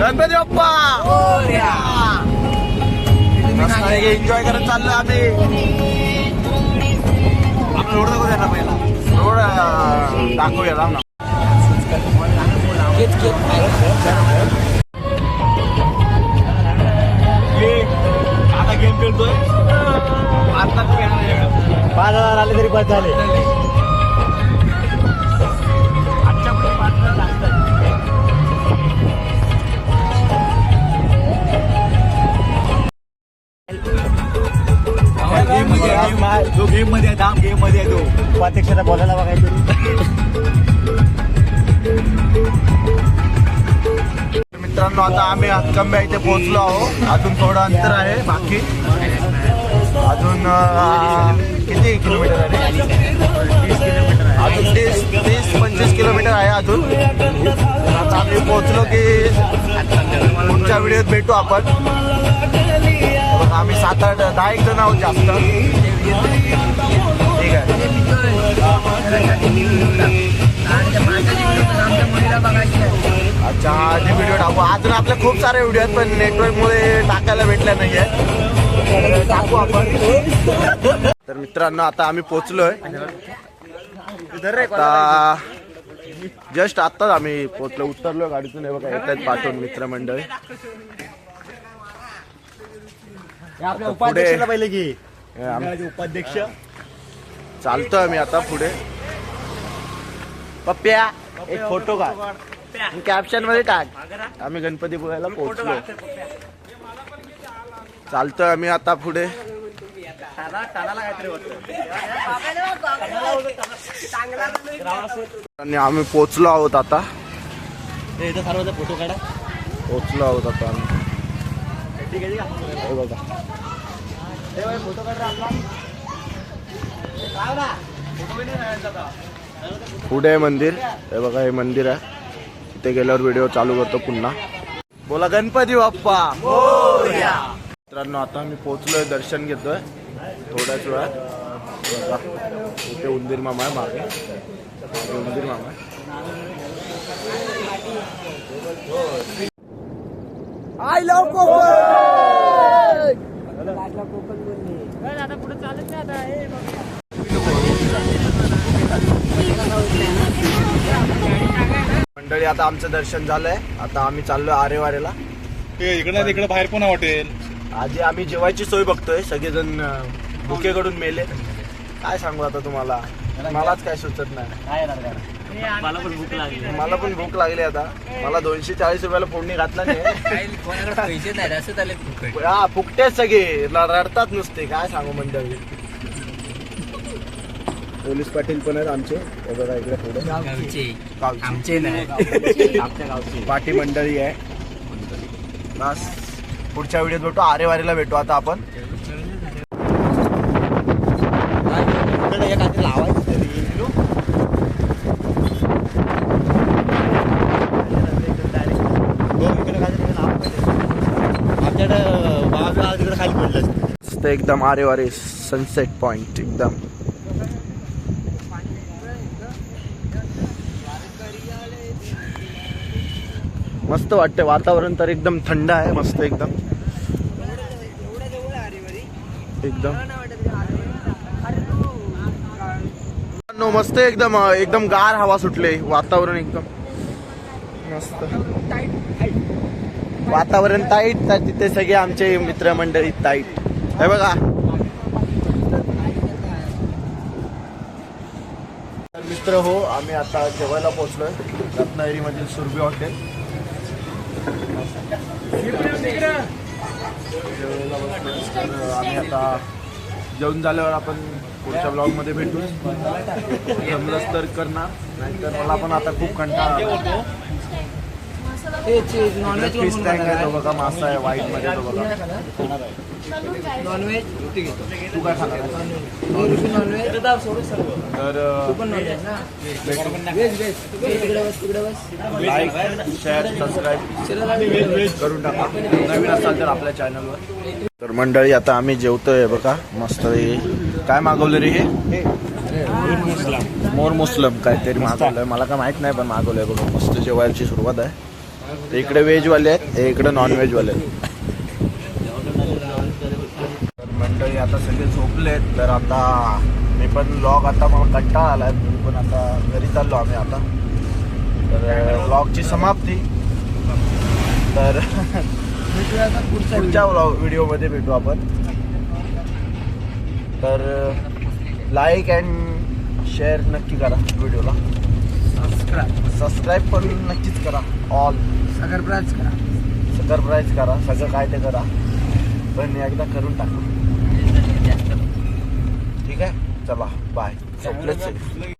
गणपती बाप्पा मस्त एन्जॉय करत चाललो आम्ही. आपण रोड दाखवूया ना पहिला. रोड दाखवूया जाऊ ना आता गेम खेळतोय. आता पाच हजार आले तरी पाच झाले. मध्ये तो गेममध्ये आहे दाम गेममध्ये आहे तो उपाध्यक्षाला बोलायला बघायचं. मित्रांनो आता आम्ही हातकंब्या इथे पोहोचलो आहोत. अजून थोडं अंतर आहे बाकी. अजून किती किलोमीटर आहे? अजून तीस तीस पंचवीस किलोमीटर आहे अजून. आता आम्ही पोहोचलो की पुढच्या व्हिडिओत भेटू आपण. आम्ही सात आठ दहा एक जण आहोत जास्त. ठीक आहे अच्छा आधी व्हिडिओ टाकू. अजून आपले खूप सारे व्हिडिओ आहेत पण नेटवर्कमुळे टाकायला भेटल्या नाही आहेत टाकू आपण. तर मित्रांनो आता आम्ही पोचलोय आता जस्ट आत्ताच आम्ही पोचलो उतरलो गाडीतून. हे बघा येत आहेत पाठवून मित्रमंडळी. आपल्या पुढे- पहिले की. उपाध्यक्ष. चालतोय आम्ही आता पुढे. पप्प्या एक फोटो काढ. कॅप्शनमध्ये टाक. आम्ही गणपती बघायला पोहोचलो चालतोय आम्ही आता पुढे. आणि आम्ही पोचलो आहोत आता. फोटो काढा. पोचलो आहोत आता आम्ही. बघा पुढे आहे मंदिर. हे बघा हे मंदिर आहे. तिथे गेल्यावर व्हिडिओ चालू करतो पुन्हा. बोला गणपती बाप्पा. मित्रांनो आता मी पोहोचलोय दर्शन घेतोय. थोड्याच वेळात. इथे उंदीर मामा आहे मागे. उंदीर मामा आहे. आय लव मंडळी आता आमचं दर्शन झालंय. आता आम्ही चाललोय आरेवारेला. ते इकडे तिकडे बाहेर पण हॉटेल? आधी आम्ही जेवायची सोय बघतोय. सगळेजण भुकेकडून मेले. काय सांगू आता तुम्हाला? मलाच काय सुचत नाही. मला पण भूक लागली. मला पण भूक लागली आता. मला दोनशे चाळीस रुपयाला फोडणी घातला नाही. हा फुकटेच सगळे. रडतात नुसते. काय सांगू मंडळी? पोलीस पाटील पण आहेत आमचे. हे बघा इकडे पुढे. आमचे नाही. आमच्या गावचे. पाठी मंडळी आहे. बस. पुढच्या व्हिडिओत भेटू. आरे वारीला भेटू आता आपण. एकदम आरे वारे सनसेट पॉइंट एकदम. मस्त वाटते वातावरण तर एकदम थंड आहे मस्त एकदम. एकदम. नो मस्त एकदम एकदम गार हवा सुटले. वातावरण एकदम मस्त. वातावरण ताईट तर तिथे सगळे आमचे मित्रमंडळी ताईट हे बघा. मित्र हो आम्ही आता जेवायला पोहोचलोय. रत्नागिरी मधील सुरभी हॉटेल. आम्ही आता जेवण झाल्यावर आपण पुढच्या ब्लॉगमध्ये भेटू जमलंच तर करणार नाहीतर मला पण आता खूप कंटाळा फिश टँक आहे तो बघा मासा आहे व्हाईटमध्ये तो बघा. नॉनव्हेज तू काय खाणार आहेस? नॉनव्हेज तर लाईक शेअर सबस्क्राईब करून टाका. नवीन असाल तर आपल्या चॅनलवर तर मंडळी आता आम्ही जेवतोय बघा. मस्त हे. काय मागवलं रे हे? मोर मुस्लम काहीतरी मागवलंय. मला काय माहीत नाही पण मागवलंय बघा. मस्त जेवायची सुरुवात आहे. इकडे व्हेजवाले आहेत हे इकडे नॉन व्हेजवाले आहेत. मंडळी आता सगळे झोपलेत तर आता मी पण ब्लॉग आता मला कंटाळा आलाय मी पण आता घरी चाललो आम्ही आता. तर ब्लॉगची समाप्ती. तर पुढच्या ब्लॉग व्हिडिओमध्ये भेटू आपण. तर लाईक अँड शेअर नक्की करा व्हिडिओला सबस्क्राईब पण नक्कीच करा ऑल साखरप्राज करा. सरप्राईज करा सगळं काय ते करा. पण एकदा करून टाका. ठीक आहे? चला बाय.